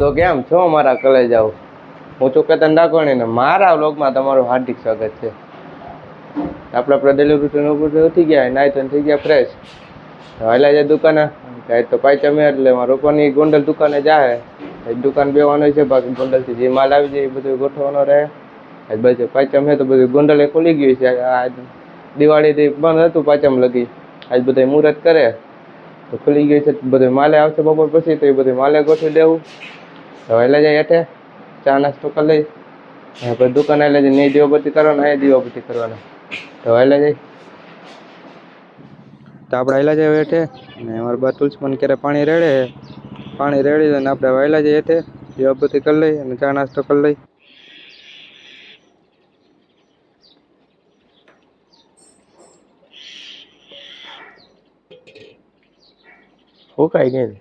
તો કેમ છો મારા કલેજાઓ હું છું કેતન ને મારા વ્લોગમાં તમારું હાર્દિક સ્વાગત છે આપણા પ્રદેલી રૂટીન ઉપર ઉઠી ગયા નાઈ તો થઈ ગયા ફ્રેશ વહેલા જાય દુકાને કાંઈ તો પાઈ ચમે એટલે મારા રૂપાની ગોંડલ દુકાને જાય એ દુકાન બેવાનું છે બાકી ગોંડલથી જે માલ આવી જાય એ બધું ગોઠવવાનો રહે આજ બધું પાચમ છે તો બધું ગોંડલે ખુલી ગયું છે આજ દિવાળીથી બંધ હતું પાચમ લગી આજ બધા મુહૂર્ત કરે તો ખુલી ગયું છે બધું માલે આવશે બપોર પછી તો એ બધું માલે ગોઠવી દેવું दवाई ले जाए अटे चा नास्तो कर ले पर दुकान आए नहीं दीव बत्ती करो ना दीव बत्ती करवा दवाई ले जाए तो आप आए जाए अटे अमर बात तुलसमन क्या पानी रेड़े है पानी रेड़ी आप जाइए अटे दीव बत्ती कर ली चा नास्तो कर ली वो कहीं नहीं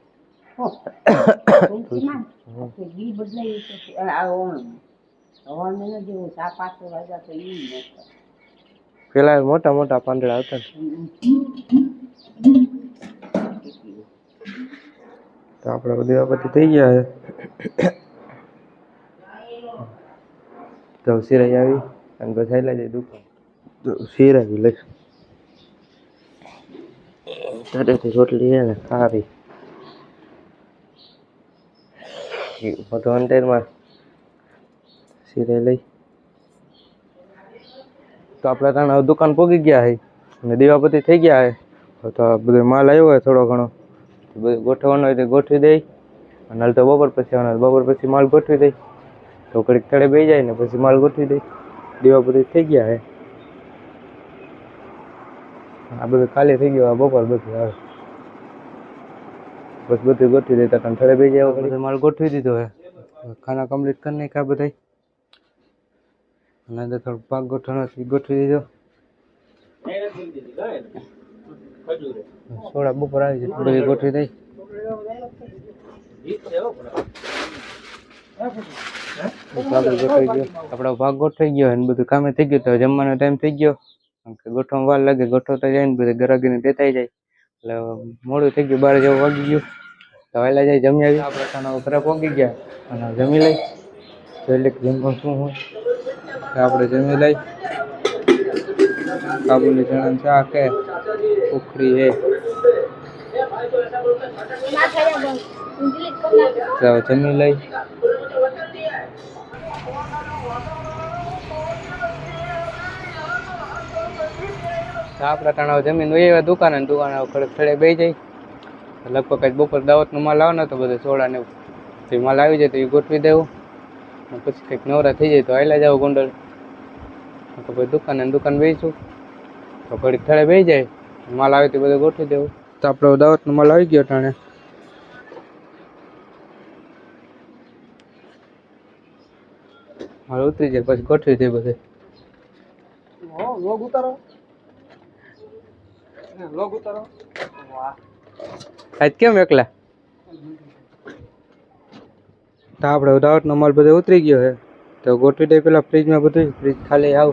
પેલા મોટા મોટા પાંદડા આવતા તો આપણે પછી થઈ ગયા તો સિરાઈ આવી અને પછી લઈ જાય દુકાન તો સિરાઈ લઈ તારેથી રોટલી છે ને ખાવી सीरियल तो आप दुकान पोगी गया है दीवापति थी गया है तो माल आयो है थोड़ा घो गोटवा गोटी दी ना तो बपोर पे बपोर पे माल गोटी दी तो कड़ी कड़े बे जाए ने पी माल गोटी दी दीवापति थी गया है आ बद काले थी गया बपोर बढ़ी बस बधी गोठी दे ता ठरे भी जाओ बस माल दीदो है खाना कंप्लीट करने का बताई ना देखो तो पाक गोठनो सी गोठी दीदो मेरे दिल दी गए खजूर छोड़ा बुपर आई जी बधी गोठी दे गोठो बार जाओ वगी गये તો વહેલા જઈ જમી આવી આ પ્રકારના ઉપરા પહોંચી ગયા અને જમી લઈ જોઈ લે જમવાનું શું હોય આપણે જમી લઈ કાબુલી ચણા શાક કે ઉખરી હે જમી લઈ આ પ્રકારના જમીન હોય એવા દુકાને દુકાને ખડે ખડે બે જાય લગભગ કાંઈ બપોર દાવતનું માલ આવે ને તો બધો સોળા ને તો માલ આવી જાય તો એ ગોઠવી દેવું પછી કંઈક નવરા થઈ જાય તો આવેલા જાવ ગોંડલ તો પછી દુકાને દુકાન બેસું તો ઘડીક થળે બે જાય માલ આવે તો બધું ગોઠવી દેવું તો આપણો દાવતનો માલ આવી ગયો ટાણે માલ ઉતરી જાય પછી ગોઠવી દે બધે લોગ ઉતારો લોગ ઉતારો વાહ આજ કેમ એકલા તો આપણે ઉદાવટનો માલ બધો ઉતરી ગયો છે તો ગોઠવી દે પેલા ફ્રીજમાં બધું ફ્રીજ ખાલી આવ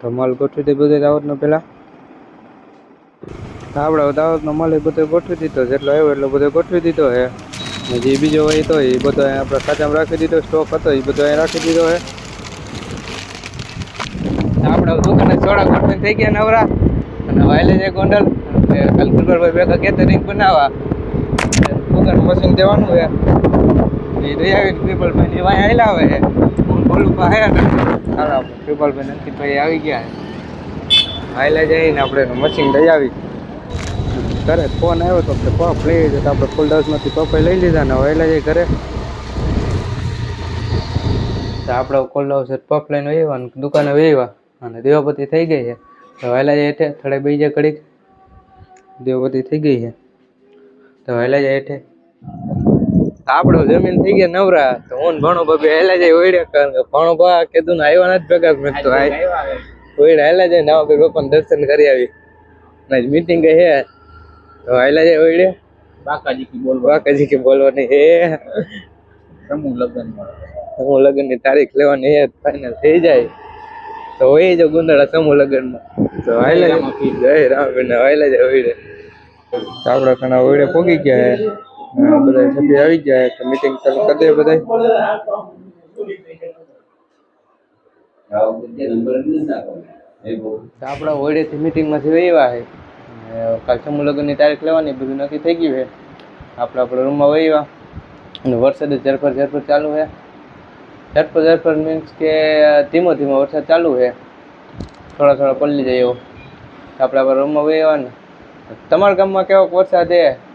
તો માલ ગોઠવી દે બધો દાવતનો પેલા આપણે દાવતનો માલ એ બધો ગોઠવી દીધો જેટલો આવ્યો એટલો બધો ગોઠવી દીધો છે જે બીજો હોય તો એ બધો આપણે ખાતામાં રાખી દીધો સ્ટોક હતો એ બધો અહીં રાખી દીધો છે આપણે દુકાને થોડા ગોઠવી થઈ ગયા નવરા અને વાયલેજ એ ગોંડલ તે આલ્કિપર વય વેકા કેતે નઈ બનાવા મશીન દેવાનું હે રેયા કે પેપર પે એવા આઈલાવે ઓલું ઓલું આયા હાલો પેપર પે નતી તો એ આવી ગયા આઈલા જાય ને આપણે મશીન દે આવી કરે ફોન આવ્યો તો પપ લેતા ફોલ્ડર્સમાંથી પપ લઈ લેતા ને ઓયલા જાય ઘરે તો આપણો કોલ આવ સર પપ લઈને આવન દુકાને વેવા અને દેવાપતિ થઈ ગઈ છે તો આઈલા જે ઠડે બેજે કડીક દેવવતી થઈ ગઈ છે તો હેલા જાય એટલે આપણો જમીન થઈ ગયા નવરા તો હું ભણો ભાભી હેલા જાય ઓઈડ્યા કારણ કે ભણો ભા કીધું ને આવ્યા નથી ભેગા મેં તો આવ્યા ઓઈડા હેલા જાય નવા ભાઈ બાપાને દર્શન કરી આવી ને મીટિંગ હે તો હેલા જાય ઓઈડે બાકાજી કી બોલવા બાકાજી કી બોલવાની હે સમૂહ લગ્ન સમૂહ લગ્નની તારીખ લેવાની હે ફાઇનલ થઈ જાય તો હોય જો ગુંદડા સમૂહ લગ્નમાં ઓયલા મપી ગઈ રાબે ને ઓયલા જો ઓડે આપડા કણા ઓડે પોગી ગયા હે બળાય છપી આવી જાય તો મીટિંગ કલે કદે બધાય આવું કે નંબર ની સાબ દેખો આપડા ઓડે થી મીટિંગ માં થી વેવા હે કાલ સમુલગ ની તારીખ લેવા ની બધુ નકી થઈ ગઈ હે આપળો પ્રોગ્રામ માં વેવા અને વર્ષા દે ચરપર ચરપર ચાલુ હે ચરપર ચરપર મતલબ કે ધીમો ધીમો વર્ષા ચાલુ હે થોડા થોડા પલ્લી જાય એવો આપણે આપણે રમવા વહી ને તમારા ગામમાં કેવો વરસાદ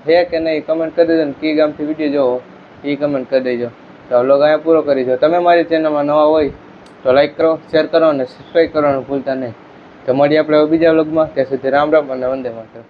છે કે નહીં કમેન્ટ કરી દેજો ને કઈ ગામથી વિડીયો જોવો એ કમેન્ટ કરી દેજો તો વ્લોગ અહીંયા પૂરો કરી દો તમે મારી ચેનલમાં નવા હોય તો લાઈક કરો શેર કરો અને સબસ્ક્રાઈબ કરવાનું ભૂલતા નહીં તો મળીએ આપણે બીજા વ્લોગમાં ત્યાં સુધી રામ રામ અને વંદે માતરમ